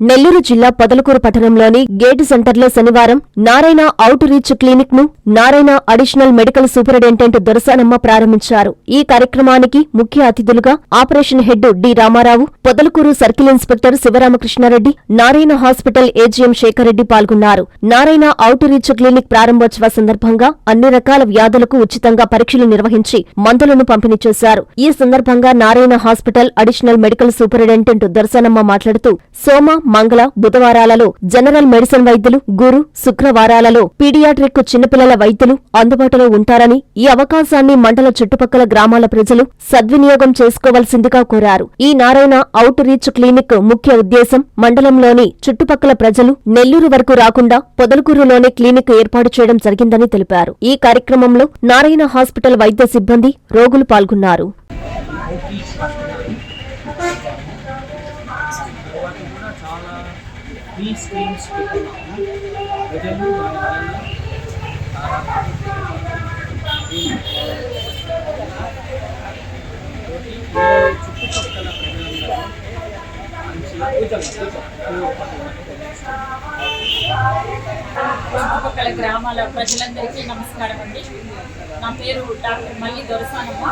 నెల్లూరు జిల్లా పొదలకూరు పట్టణంలోని గేటు సెంటర్లో శనివారం Narayana out reach క్లినిక్ను Narayana additional medical superintendent Dorasanamma ప్రారంభించారు. ఈ కార్యక్రమానికి ముఖ్య అతిథులుగా operation head D Ramarao Podalakuru circle inspector Sivaramakrishna Reddy Narayana hospital AGM Sekhar Reddy పాల్గొన్నారు. నారాయణ అవుట్ రీచ్ క్లినిక్ ప్రారంభోత్సవ సందర్భంగా అన్ని రకాల వ్యాధులకు ఉచితంగా పరీక్షలు నిర్వహించి మందులను పంపిణీ చేశారు. ఈ సందర్భంగా Narayana hospital additional medical superintendent Dorasanamma మాట్లాడుతూ సోమ మంగళ బుధవారాలలో జనరల్ మెడిసిన్ వైద్యులు గురు శుక్రవారాలలో పీడియాట్రిక్ చిన్నపిల్లల వైద్యులు అందుబాటులో ఉంటారని ఈ అవకాశాన్ని మండల చుట్టుపక్కల గ్రామాల ప్రజలు సద్వినియోగం చేసుకోవాల్సిందిగా కోరారు. ఈ నారాయణ అవుట్ రీచ్ క్లినిక్ ముఖ్య ఉద్దేశం మండలంలోని చుట్టుపక్కల ప్రజలు నెల్లూరు వరకు రాకుండా పొదలకూరులోనే క్లినిక్ ఏర్పాటు చేయడం జరిగిందని తెలిపారు. ఈ కార్యక్రమంలో నారాయణ హాస్పిటల్ వైద్య సిబ్బంది రోగులు పాల్గొన్నారు. ఈ స్కీమ్స్ పెట్టుకున్నాము ప్రజలు దాని వలన చుట్టుపక్కల ప్రజలందరూ చుట్టుపక్కల గ్రామాల ప్రజలందరికీ నమస్కారం అండి. నా పేరు డాక్టర్ మల్లి దొరసానమ్మ.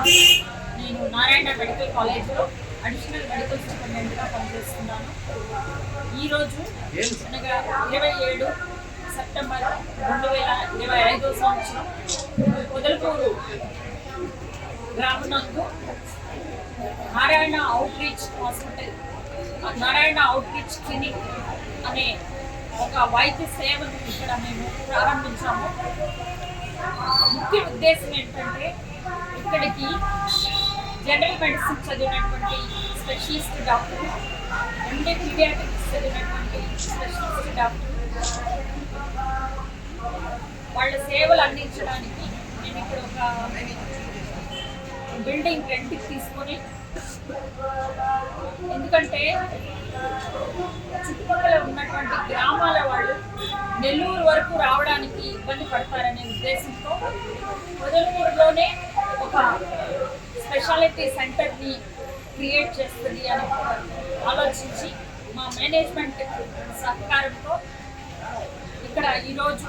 నేను నారాయణ మెడికల్ కాలేజ్లో అడిషనల్ మెడికల్ సూపరింటెండెంట్గా పనిచేస్తున్నాను. ఈరోజు అనగా ఇరవై ఏడు సెప్టెంబర్ రెండు వేల ఇరవై ఐదో సంవత్సరం Podalakuru గ్రామనందు Narayana outreach hospital Narayana outreach clinic అనే ఒక వైద్య సేవను ఇక్కడ మేము ప్రారంభించాము. ముఖ్య ఉద్దేశం ఏంటంటే ఇక్కడికి జనరల్ మెడిసిన్ చదివినటువంటి స్పెషలిస్ట్ డాక్టర్ ఎండే పీడియాట్రిక్స్ చదివినటువంటి స్పెషలిస్ట్ డాక్టర్ వాళ్ళ సేవలు అందించడానికి నేను ఇక్కడ ఒక బిల్డింగ్ రెంట్కి తీసుకొని ఎందుకంటే చుట్టుపక్కల ఉన్నటువంటి గ్రామాల వాళ్ళు నెల్లూరు వరకు రావడానికి ఇబ్బంది పడతారనే ఉద్దేశంతో మొదలూరులోనే ఒక స్పెషాలిటీ సెంటర్ని క్రియేట్ చేస్తుంది అని ఆలోచించి మా మేనేజ్మెంట్ సహకారంతో ఇక్కడ ఈరోజు